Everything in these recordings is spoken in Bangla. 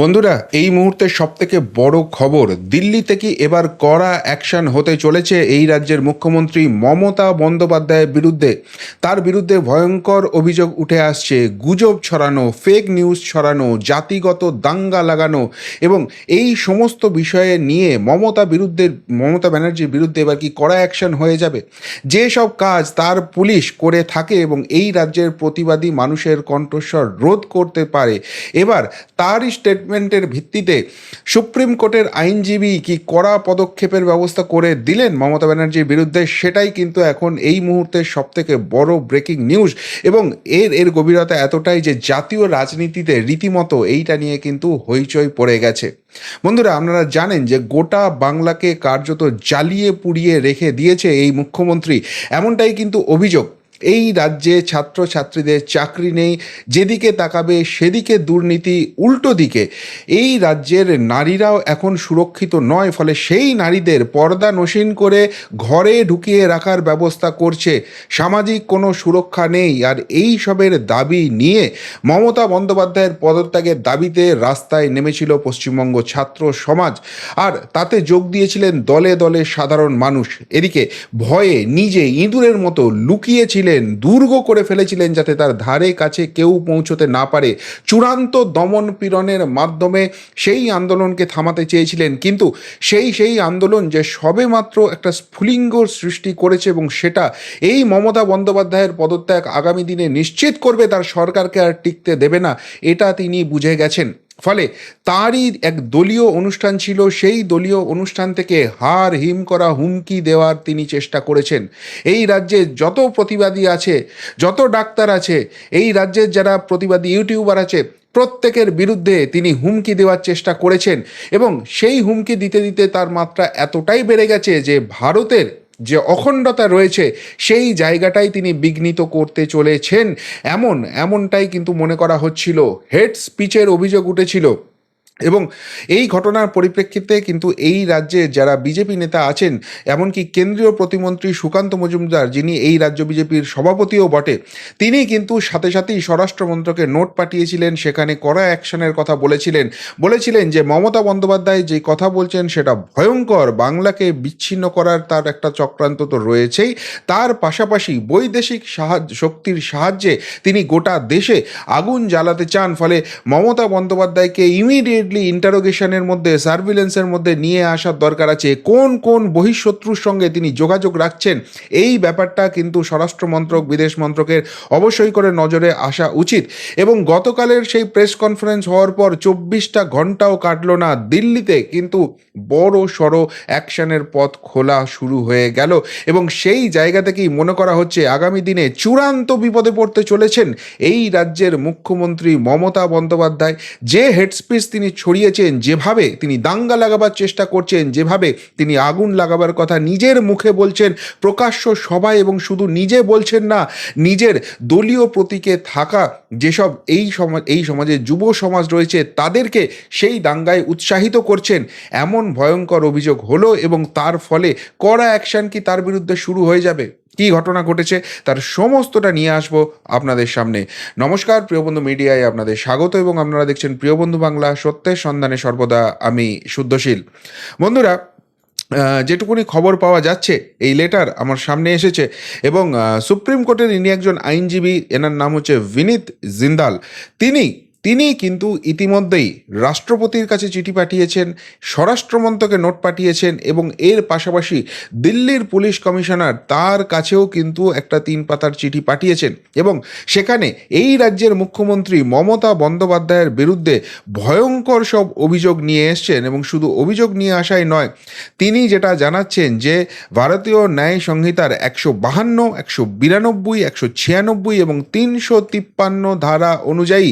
বন্ধুরা, এই মুহূর্তে সব থেকে বড় খবর, দিল্লি থেকে এবার কড়া অ্যাকশন হতে চলেছে এই রাজ্যের মুখ্যমন্ত্রী মমতা বন্দ্যোপাধ্যায়ের বিরুদ্ধে। তার বিরুদ্ধে ভয়ঙ্কর অভিযোগ উঠে আসছে, গুজব ছড়ানো ফেক নিউজ ছড়ানো, জাতিগত দাঙ্গা লাগানো এবং এই সমস্ত বিষয়ে নিয়ে মমতা বিরুদ্ধে, মমতা ব্যানার্জির বিরুদ্ধে এবার কি কড়া অ্যাকশন হয়ে যাবে? যে সব কাজ তার পুলিশ করে থাকে এবং এই রাজ্যের প্রতিবাদী মানুষের কণ্ঠস্বর রোধ করতে পারে, এবার তারই স্টেটমেন্টের ভিত্তিতে সুপ্রিম কোর্টের আইনজীবী কি কড়া পদক্ষেপের ব্যবস্থা করে দিলেন মমতা ব্যানার্জির বিরুদ্ধে? সেটাই কিন্তু এখন এই মুহূর্তে সবথেকে বড় ব্রেকিং নিউজ এবং এর এর গভীরতা এতটাই যে জাতীয় রাজনীতিতে রীতিমতো এইটা নিয়ে কিন্তু হইচই পড়ে গেছে। বন্ধুরা, আপনারা জানেন যে গোটা বাংলাকে কার্যত জ্বালিয়ে পুড়িয়ে রেখে দিয়েছে এই মুখ্যমন্ত্রী। এমনটাই কিন্তু অভিযোগ এই রাজ্যে ছাত্রছাত্রীদের চাকরি নেই, যেদিকে তাকাবে সেদিকে দুর্নীতি উল্টো দিকে। এই রাজ্যের নারীরাও এখন সুরক্ষিত নয়, ফলে সেই নারীদের পর্দা নসীন করে ঘরে ঢুকিয়ে রাখার ব্যবস্থা করছে। সামাজিক কোনো সুরক্ষা নেই, আর এই সবের দাবি নিয়ে মমতা বন্দ্যোপাধ্যায়ের পদত্যাগের দাবিতে রাস্তায় নেমেছিল পশ্চিমবঙ্গ ছাত্র সমাজ, আর তাতে যোগ দিয়েছিলেন দলে দলে সাধারণ মানুষ। এদিকে ভয়ে নিজে ইঁদুরের মতো লুকিয়েছিলেন দুর্গ করে ফেলেছিলেন যাতে তার ধারে কাছে কেউ পৌঁছতে না পারে। চূড়ান্ত দমন পীড়নের মাধ্যমে সেই আন্দোলনকে থামাতে চেয়েছিলেন। কিন্তু সেই সেই আন্দোলন যে সবেমাত্র একটা স্ফুলিঙ্গ সৃষ্টি করেছে এবং সেটা এই মমতা বন্দ্যোপাধ্যায়ের পদত্যাগ আগামী দিনে নিশ্চিত করবে, তার সরকারকে আর টিকতে দেবে না, এটা তিনি বুঝে গেছেন। ফলে তারই এক দলীয় অনুষ্ঠান ছিল, সেই দলীয় অনুষ্ঠান থেকে হার হিম করা হুমকি দেওয়ার তিনি চেষ্টা করেছেন। এই রাজ্যে যত প্রতিবাদী আছে, যত ডাক্তার আছে, এই রাজ্যের যারা প্রতিবাদী ইউটিউবার আছে, প্রত্যেকের বিরুদ্ধে তিনি হুমকি দেওয়ার চেষ্টা করেছেন এবং সেই হুমকি দিতে দিতে তার মাত্রা এতটাই বেড়ে গেছে যে ভারতের যে অখণ্ডতা রয়েছে, সেই জায়গাটাই তিনি বিঘ্নিত করতে চলেছেন। এমন, এমনটাই কিন্তু মনে করা হচ্ছিল। হেড স্পিচের অভিযোগ উঠেছিল। এবং এই ঘটনার পরিপ্রেক্ষিতে কিন্তু এই রাজ্যে যারা বিজেপি নেতা আছেন, এমনকি কেন্দ্রীয় প্রতিমন্ত্রী সুকান্ত মজুমদার, যিনি এই রাজ্য বিজেপির সভাপতিও বটে, তিনি কিন্তু সাথে সাথেই স্বরাষ্ট্র মন্ত্রকে নোট পাঠিয়েছিলেন, সেখানে কড়া অ্যাকশনের কথা বলেছিলেন। বলেছিলেন যে মমতা বন্দ্যোপাধ্যায় যে কথা বলছেন, সেটা ভয়ঙ্কর, বাংলাকে বিচ্ছিন্ন করার তার একটা চক্রান্ত তো রয়েছেই। তার পাশাপাশি বৈদেশিক সাহায্য, শক্তির সাহায্যে তিনি গোটা দেশে আগুন জ্বালাতে চান, ফলে মমতা বন্দ্যোপাধ্যায়কে ইমিডিয়েটলি ইন্টারোগেশনের মধ্যে সার্ভিলেন্সের মধ্যে নিয়ে আসার দরকার আছে। কোন কোন বহিঃশত্রুর সঙ্গে তিনি যোগাযোগ রাখছেন? এই ব্যাপারটা কিন্তু স্বরাষ্ট্র মন্ত্রক বিদেশ মন্ত্রকের অবশ্যই করে নজরে আসা উচিত। এবং গতকালের সেই প্রেস কনফারেন্স হওয়ার পর চব্বিশটা ঘন্টাও কাটলো না। দিল্লিতে কিন্তু বড় সড়ো অ্যাকশনের পথ খোলা শুরু হয়ে গেল। এবং সেই জায়গা থেকেই মনে করা হচ্ছে, আগামী দিনে চূড়ান্ত বিপদে পড়তে চলেছেন এই রাজ্যের মুখ্যমন্ত্রী মমতা বন্দ্যোপাধ্যায়। যে হেডস্পিচ তিনি ছড়িয়েছেন, যেভাবে তিনি দাঙ্গা লাগাবার চেষ্টা করছেন, যেভাবে তিনি আগুন লাগাবার কথা নিজের মুখে বলছেন, প্রকাশ্য সভায় এবং শুধু নিজে বলছেন না, নিজের দলীয় প্রতীকে থাকা যেসব এই সমাজ, এই সমাজে যুব সমাজ রয়েছে, তাদেরকে সেই দাঙ্গায় উৎসাহিত করছেন। এমন ভয়ঙ্কর অভিযোগ হলো এবং তার ফলে কড়া অ্যাকশন কি তার বিরুদ্ধে শুরু হয়ে যাবে? কী ঘটনা ঘটেছে তার সমস্তটা নিয়ে আসব আপনাদের সামনে। নমস্কার, প্রিয়বন্ধু মিডিয়ায় আপনাদের স্বাগত এবং আপনারা দেখছেন প্রিয়বন্ধু বাংলা, সত্যের সন্ধানে সর্বদা আমি শুদ্ধশীল। বন্ধুরা যেটুকুনি খবর পাওয়া যাচ্ছে, এই লেটার আমার সামনে এসেছে এবং সুপ্রিম কোর্টের ইনি একজন আইনজীবী, এনার নাম হচ্ছে বিনীত জিন্দাল। তিনি তিনি কিন্তু ইতিমধ্যেই রাষ্ট্রপতির কাছে চিঠি পাঠিয়েছেন, স্বরাষ্ট্রমন্ত্রকে নোট পাঠিয়েছেন এবং এর পাশাপাশি দিল্লির পুলিশ কমিশনার তার কাছেও কিন্তু একটা তিন পাতার চিঠি পাঠিয়েছেন এবং সেখানে এই রাজ্যের মুখ্যমন্ত্রী মমতা বন্দ্যোপাধ্যায়ের বিরুদ্ধে ভয়ঙ্কর সব অভিযোগ নিয়ে এসছেন এবং শুধু অভিযোগ নিয়ে আসাই নয়, তিনি যেটা জানাচ্ছেন যে ভারতীয় ন্যায় সংহিতার একশো বাহান্ন, একশো বিরানব্বই, একশো ছিয়ানব্বই এবং তিনশো তিপ্পান্ন ধারা অনুযায়ী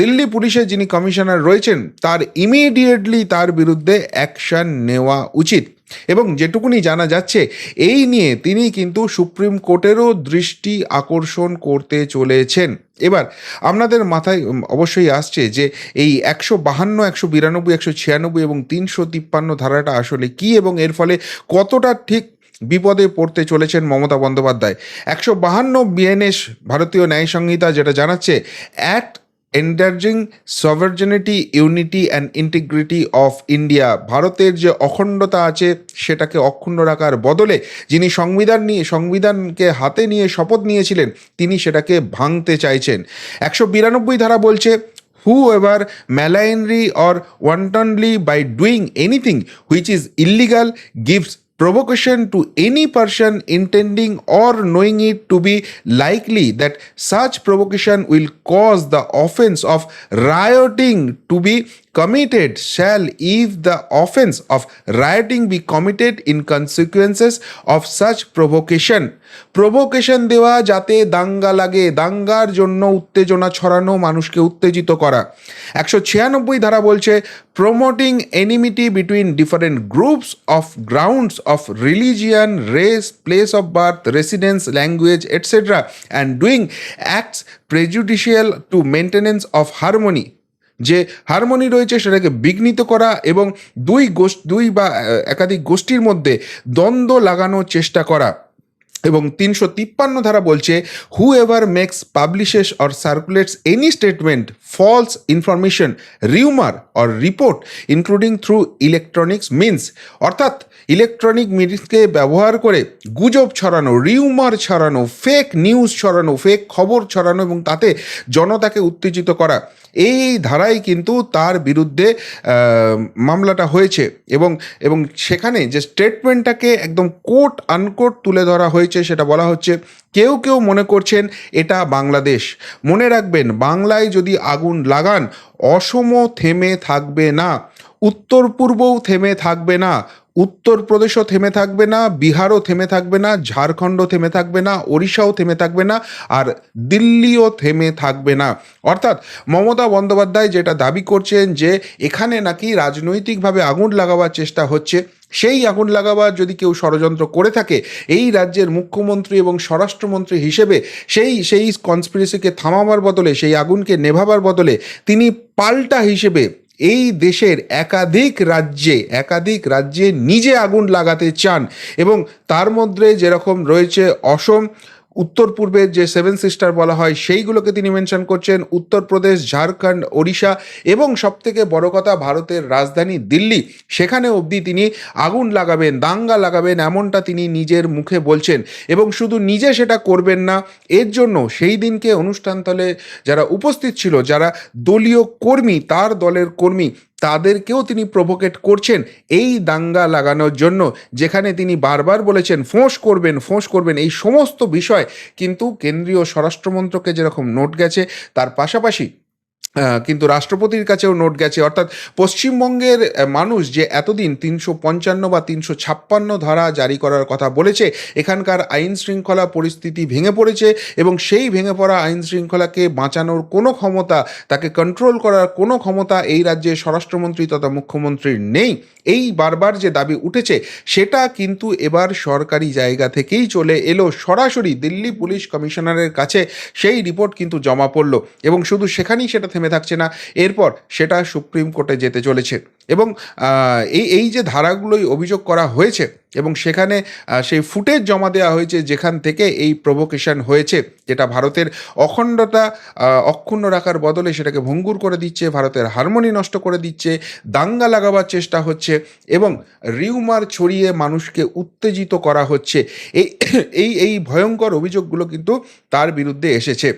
দিল্লি পুলিশের যিনি কমিশনার রয়েছেন, তার ইমিডিয়েটলি তার বিরুদ্ধে অ্যাকশন নেওয়া উচিত। এবং যেটুকুনি জানা যাচ্ছে, এই নিয়ে তিনি কিন্তু সুপ্রিম কোর্টেরও দৃষ্টি আকর্ষণ করতে চলেছেন। এবার, আপনাদের মাথায় অবশ্যই আসছে যে এই একশো বাহান্ন, একশো বিরানব্বই, একশো ছিয়ানব্বই এবং তিনশো তিপ্পান্ন ধারাটা আসলে কি এবং এর ফলে কতটা ঠিক বিপদে পড়তে চলেছেন মমতা বন্দ্যোপাধ্যায়? একশো বাহান্ন বিএনএস, ভারতীয় ন্যায় সংহিতা যেটা জানাচ্ছে act endangering sovereignty unity and integrity of India ভারতের যে অখণ্ডতা আছে, সেটাকে অক্ষুণ্ণ রাখার বদলে যিনি সংবিধান নিয়ে, সংবিধানকে হাতে নিয়ে শপথ নিয়েছিলেন, তিনি সেটাকে ভাঙতে চাইছেন। একশো বিরানব্বই ধারা বলছে, whoever malignly or wantonly by doing anything which is illegal gives provocation to any person intending or knowing it to be likely that such provocation will cause the offense of rioting to be committed shall if the offense of rioting be committed in consequences of such provocation. Provocation দেওয়া যাতে দাঙ্গা লাগে, দাঙ্গার জন্য উত্তেজনা ছড়ানো মানুষকে উত্তেজিত করা। একশো ছিয়ানব্বই ধারা বলছে promoting enmity between different groups of grounds of religion race place of birth residence language etcetera and doing acts prejudicial to maintenance of harmony যে হারমোনি রয়েছে সেটাকে বিঘ্নিত করা এবং দুই গোষ্ঠ, দুই বা একাধিক গোষ্ঠীর মধ্যে দ্বন্দ্ব লাগানোর চেষ্টা করা। এবং তিনশো তিপ্পান্ন ধারা বলছে whoever makes publishes or circulates any statement false information rumour or report including through electronics means অর্থাৎ ইলেকট্রনিক মিডিয়াকে ব্যবহার করে গুজব ছড়ানো রিউমার ছড়ানো ফেক নিউজ ছড়ানো ফেক খবর ছড়ানো এবং তাতে জনতাকে উত্তেজিত করা। এই ধারায় কিন্তু তার বিরুদ্ধে মামলাটা হয়েছে এবং এবং সেখানে যে স্টেটমেন্টটাকে একদম কোট আনকোট তুলে ধরা হয়েছে সেটা বলা হচ্ছে, কেউ কেউ মনে করছেন এটা বাংলাদেশ। মনে রাখবেন, বাংলায় যদি আগুন লাগান, অসম থেমে থাকবে না, উত্তর পূর্বও থেমে থাকবে না উত্তরপ্রদেশও থেমে থাকবে না, বিহারও থেমে থাকবে না, ঝাড়খণ্ডও থেমে থাকবে না, ওড়িশাও থেমে থাকবে না আর দিল্লিও থেমে থাকবে না। অর্থাৎ মমতা বন্দ্যোপাধ্যায় যেটা দাবি করছেন যে এখানে নাকি রাজনৈতিকভাবে আগুন লাগাবার চেষ্টা হচ্ছে, সেই আগুন লাগাবার যদি কেউ ষড়যন্ত্র করে থাকে, এই রাজ্যের মুখ্যমন্ত্রী এবং স্বরাষ্ট্রমন্ত্রী হিসেবে সেই সেই কনস্পিরেসিকে থামাবার বদলে, সেই আগুনকে নেভাবার বদলে তিনি পাল্টা হিসেবে এই দেশের একাধিক রাজ্যে একাধিক রাজ্যে নিজে আগুন লাগাতে চান এবং তার মধ্যে যেরকম রয়েছে অসম উত্তর পূর্বের যে সেভেন সিস্টার বলা হয়, সেইগুলোকে তিনি মেনশন করছেন উত্তরপ্রদেশ ঝাড়খণ্ড, ওড়িশা এবং সবথেকে বড় কথা ভারতের রাজধানী দিল্লি। সেখানে অবধি তিনি আগুন লাগাবেন, দাঙ্গা লাগাবেন এমনটা তিনি নিজের মুখে বলছেন এবং শুধু নিজে সেটা করবেন না, এর জন্য সেই দিনকে অনুষ্ঠানস্থলে যারা উপস্থিত ছিল, যারা দলীয় কর্মী, তার দলের কর্মী তাদেরকেও তিনি প্রভোকেট করছেন এই দাঙ্গা লাগানোর জন্য, যেখানে তিনি বারবার বলেছেন, ফোঁস করবেন ফোঁস করবেন, এই সমস্ত বিষয়। কিন্তু কেন্দ্রীয় স্বরাষ্ট্রমন্ত্রকে যেরকম নোট গেছে, তার পাশাপাশি কিন্তু রাষ্ট্রপতির কাছেও নোট গেছে। অর্থাৎ পশ্চিমবঙ্গের মানুষ যে এতদিন তিনশো পঞ্চান্ন বা তিনশো ছাপ্পান্ন ধারা জারি করার কথা বলেছে, এখানকার আইন শৃঙ্খলা পরিস্থিতি ভেঙে পড়েছে এবং সেই ভেঙে পড়া আইন শৃঙ্খলাকে বাঁচানোর কোনো ক্ষমতা, তাকে কন্ট্রোল করার কোনো ক্ষমতা এই রাজ্যে স্বরাষ্ট্রমন্ত্রী তথা মুখ্যমন্ত্রীর নেই। এই বারবার যে দাবি উঠেছে, সেটা কিন্তু এবার সরকারি জায়গা থেকেই চলে এলো। সরাসরি দিল্লি পুলিশ কমিশনারের কাছে সেই রিপোর্ট কিন্তু জমা পড়ল এবং শুধু সেখানেই সেটা থেমে থাকছে না। এরপর সেটা সুপ্রিম কোর্টে যেতে চলেছে এবং এই এই যে ধারাগুলোই অভিযোগ করা হয়েছে এবং সেখানে সেই ফুটেজ জমা দেওয়া হয়েছে যেখান থেকে এই প্রভোকেশন হয়েছে, যেটা ভারতের অখণ্ডতা অক্ষুণ্ণ রাখার বদলে সেটাকে ভঙ্গুর করে দিচ্ছে, ভারতের হারমোনি নষ্ট করে দিচ্ছে, দাঙ্গা লাগাবার চেষ্টা হচ্ছে এবং রিউমার ছড়িয়ে মানুষকে উত্তেজিত করা হচ্ছে। এই এই ভয়ঙ্কর অভিযোগগুলো কিন্তু তার বিরুদ্ধে এসেছে।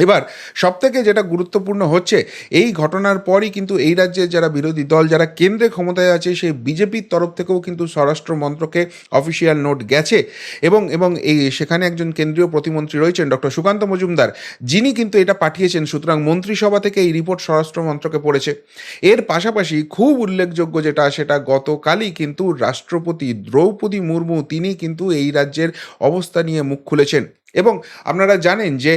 এবার, সবথেকে যেটা গুরুত্বপূর্ণ হচ্ছে, এই ঘটনার পরই কিন্তু এই রাজ্যের যারা বিরোধী দল, যারা কেন্দ্রে ক্ষমতায় আছে, সেই বিজেপির তরফ থেকেও কিন্তু স্বরাষ্ট্র মন্ত্রকে অফিসিয়াল নোট গেছে। এবং এবং এই সেখানে একজন কেন্দ্রীয় প্রতিমন্ত্রী রয়েছেন ডক্টর সুকান্ত মজুমদার। যিনি কিন্তু এটা পাঠিয়েছেন, সুতরাং মন্ত্রিসভা থেকে এই রিপোর্ট স্বরাষ্ট্র মন্ত্রকে পড়েছে। এর পাশাপাশি খুব উল্লেখযোগ্য যেটা, সেটা গতকালই কিন্তু রাষ্ট্রপতি দ্রৌপদী মুর্মু, তিনি কিন্তু এই রাজ্যের অবস্থা নিয়ে মুখ খুলেছেন। এবং আপনারা জানেন যে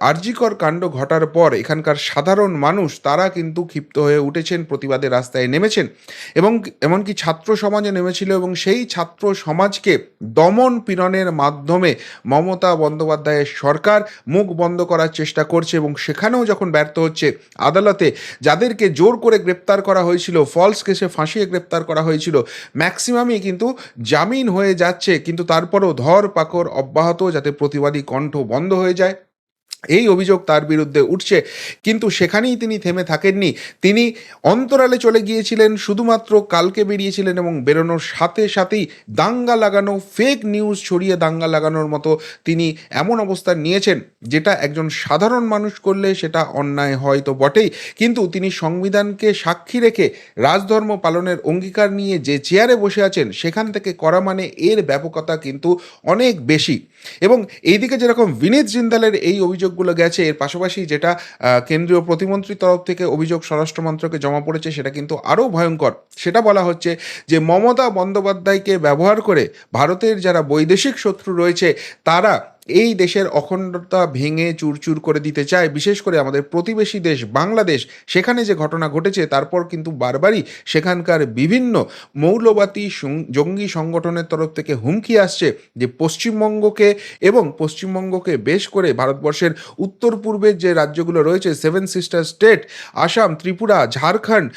আরজিকর কাণ্ড ঘটার পর এখানকার সাধারণ মানুষ তারা কিন্তু ক্ষিপ্ত হয়ে উঠেছেন প্রতিবাদের রাস্তায় নেমেছেন এবং এমনকি ছাত্র সমাজে নেমেছিল এবং সেই ছাত্র সমাজকে দমন পীড়নের মাধ্যমে মমতা বন্দ্যোপাধ্যায়ের সরকার মুখ বন্ধ করার চেষ্টা করছে এবং সেখানেও যখন ব্যর্থ হচ্ছে আদালতে, যাদেরকে জোর করে গ্রেপ্তার করা হয়েছিল ফলস কেসে ফাঁসিয়ে গ্রেপ্তার করা হয়েছিল ম্যাক্সিমামই কিন্তু জামিন হয়ে যাচ্ছে, কিন্তু তারপরও ধর পাকড় অব্যাহত যাতে প্রতিবাদী কণ্ঠ বন্ধ হয়ে যায়। এই অভিযোগ তার বিরুদ্ধে উঠছে। কিন্তু সেখানেই তিনি থেমে থাকেননি। তিনি অন্তরালে চলে গিয়েছিলেন, শুধুমাত্র কালকে বেরিয়েছিলেন এবং বেরোনোর সাথে সাথেই দাঙ্গা লাগানো ফেক নিউজ ছড়িয়ে দাঙ্গা লাগানোর মতো তিনি এমন অবস্থান নিয়েছেন, যেটা একজন সাধারণ মানুষ করলে সেটা অন্যায় হয় তো বটেই। কিন্তু তিনি সংবিধানকে সাক্ষী রেখে রাজধর্ম পালনের অঙ্গীকার নিয়ে যে চেয়ারে বসে আছেন, সেখান থেকে করা মানে এর ব্যাপকতা কিন্তু অনেক বেশি। এবং এইদিকে যেরকম বিনীত জিন্দালের এই অভিযোগগুলো গেছে, এর পাশাপাশি যেটা কেন্দ্রীয় প্রতিমন্ত্রীর তরফ থেকে অভিযোগ স্বরাষ্ট্র মন্ত্রকে জমা পড়েছে, সেটা কিন্তু আরও ভয়ঙ্কর। সেটা বলা হচ্ছে যে মমতা বন্দ্যোপাধ্যায়কে ব্যবহার করে ভারতের যারা বৈদেশিক শত্রু রয়েছে, তারা এই দেশের অখণ্ডতা ভেঙে চুরচুর করে দিতে চায়, বিশেষ করে আমাদের প্রতিবেশী দেশ বাংলাদেশ। সেখানে যে ঘটনা ঘটেছে, তারপর কিন্তু বারবারই সেখানকার বিভিন্ন মৌলবাদী জঙ্গি সংগঠনের তরফ থেকে হুমকি আসছে যে পশ্চিমবঙ্গকে এবং পশ্চিমবঙ্গকে বেশ করে ভারতবর্ষের উত্তর পূর্বের যে রাজ্যগুলো রয়েছে, seven sister state, Assam, Tripura, Jharkhand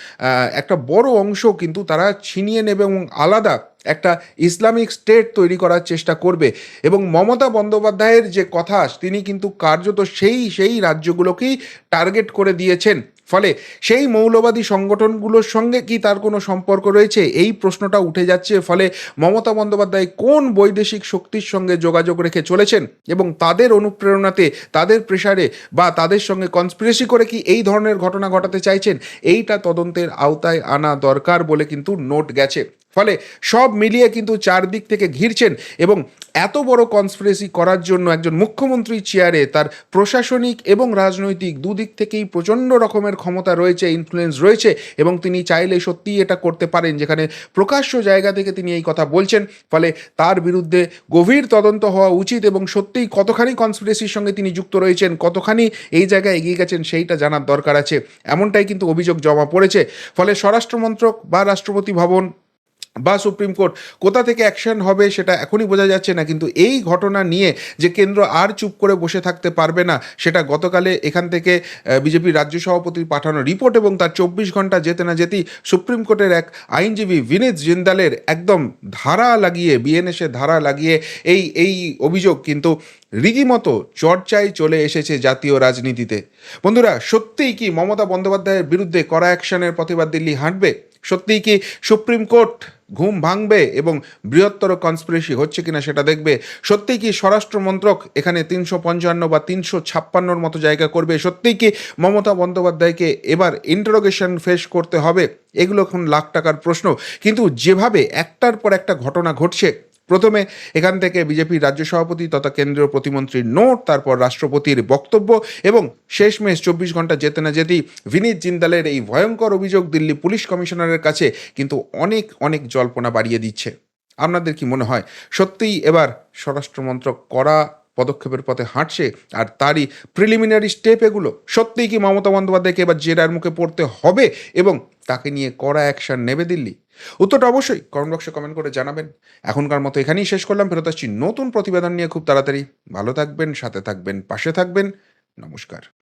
একটা বড় অংশ কিন্তু তারা ছিনিয়ে নেবে এবং আলাদা একটা ইসলামিক স্টেট তৈরি করার চেষ্টা করবে এবং মমতা বন্দ্যোপাধ্যায়ের যে কথা, তিনি কিন্তু কার্যত সেই সেই রাজ্যগুলোকেই টার্গেট করে দিয়েছেন। ফলে সেই মৌলবাদী সংগঠনগুলোর সঙ্গে কি তার কোনো সম্পর্ক রয়েছে? এই প্রশ্নটা উঠে যাচ্ছে। ফলে মমতা বন্দ্যোপাধ্যায় কোন বৈদেশিক শক্তির সঙ্গে যোগাযোগ রেখে চলেছেন? এবং তাদের অনুপ্রেরণাতে, তাদের প্রেসারে বা তাদের সঙ্গে কনস্পিরেসি করে কি এই ধরনের ঘটনা ঘটাতে চাইছেন? এইটা তদন্তের আওতায় আনা দরকার বলে কিন্তু নোট গেছে। ফলে সব মিলিয়ে কিন্তু চারদিক থেকে ঘিরছেন এবং এত বড় কনস্পিরেসি করার জন্য একজন মুখ্যমন্ত্রী চেয়ারে তার প্রশাসনিক এবং রাজনৈতিক দুদিক থেকেই প্রচণ্ড রকমের ক্ষমতা রয়েছে ইনফ্লুয়েন্স রয়েছে এবং তিনি চাইলে সত্যিই এটা করতে পারেন। যেখানে প্রকাশ্য জায়গা থেকে তিনি এই কথা বলছেন, ফলে তার বিরুদ্ধে গভীর তদন্ত হওয়া উচিত এবং সত্যিই কতখানি কনস্পিরেসির সঙ্গে তিনি যুক্ত রয়েছেন, কতখানি এই জায়গায় এগিয়ে গেছেন সেইটা জানার দরকার আছে। এমনটাই কিন্তু অভিযোগ জমা পড়েছে। ফলে স্বরাষ্ট্রমন্ত্রক বা রাষ্ট্রপতি ভবন বা সুপ্রিম কোর্ট, কোথা থেকে অ্যাকশন হবে সেটা এখনই বোঝা যাচ্ছে না, কিন্তু এই ঘটনা নিয়ে যে কেন্দ্র আর চুপ করে বসে থাকতে পারবে না, সেটা গতকালে এখান থেকে বিজেপির রাজ্য সভাপতির পাঠানো রিপোর্ট এবং তার চব্বিশ ঘণ্টা যেতে না যেতেই সুপ্রিম কোর্টের এক আইনজীবী বিনীত জিন্দালের একদম ধারা লাগিয়ে বিএনএসে ধারা লাগিয়ে এই এই অভিযোগ কিন্তু রীতিমতো চর্চায় চলে এসেছে জাতীয় রাজনীতিতে। বন্ধুরা, সত্যিই কি মমতা বন্দ্যোপাধ্যায়ের বিরুদ্ধে করা অ্যাকশনের প্রতিবাদ দিল্লি হাঁটবে? সত্যিই কি সুপ্রিম কোর্ট ঘুম ভাঙবে এবং বৃহত্তর কনস্পিরেসি হচ্ছে কিনা সেটা দেখবে। সত্যিই কি স্বরাষ্ট্র মন্ত্রক এখানে তিনশো পঞ্চান্ন বা তিনশো ছাপ্পান্নর মতো জায়গা করবে? সত্যিই কি মমতা বন্দ্যোপাধ্যায়কে এবার ইন্টারোগেশন ফেস করতে হবে? এগুলো এখন লাখ টাকার প্রশ্ন। কিন্তু যেভাবে একটার পর একটা ঘটনা ঘটছে প্রথমে এখান থেকে বিজেপির রাজ্য সভাপতি তথা কেন্দ্রীয় প্রতিমন্ত্রীর নোট, তারপর রাষ্ট্রপতির বক্তব্য এবং শেষমেশ চব্বিশ ঘণ্টা যেতে না যেতেই বিনীত জিন্দালের এই ভয়ঙ্কর অভিযোগ দিল্লি পুলিশ কমিশনারের কাছে কিন্তু অনেক অনেক জল্পনা বাড়িয়ে দিচ্ছে। আপনাদের কি মনে হয়, সত্যিই এবার স্বরাষ্ট্রমন্ত্রক করা পদক্ষেপের পথে হাঁটছে আর তারই প্রিলিমিনারি স্টেপ এগুলো সত্যিই কি মমতা বন্দ্যোপাধ্যায়কে এবার জেরার মুখে পড়তে হবে এবং তাকে নিয়ে কড়া অ্যাকশন নেবে দিল্লি? উত্তরটা অবশ্যই কমেন্ট বক্সে কমেন্ট করে জানাবেন। এখনকার মতো এখানেই শেষ করলাম। ফেরত আসছি নতুন প্রতিবেদন নিয়ে খুব তাড়াতাড়ি। ভালো থাকবেন, সাথে থাকবেন, পাশে থাকবেন। নমস্কার।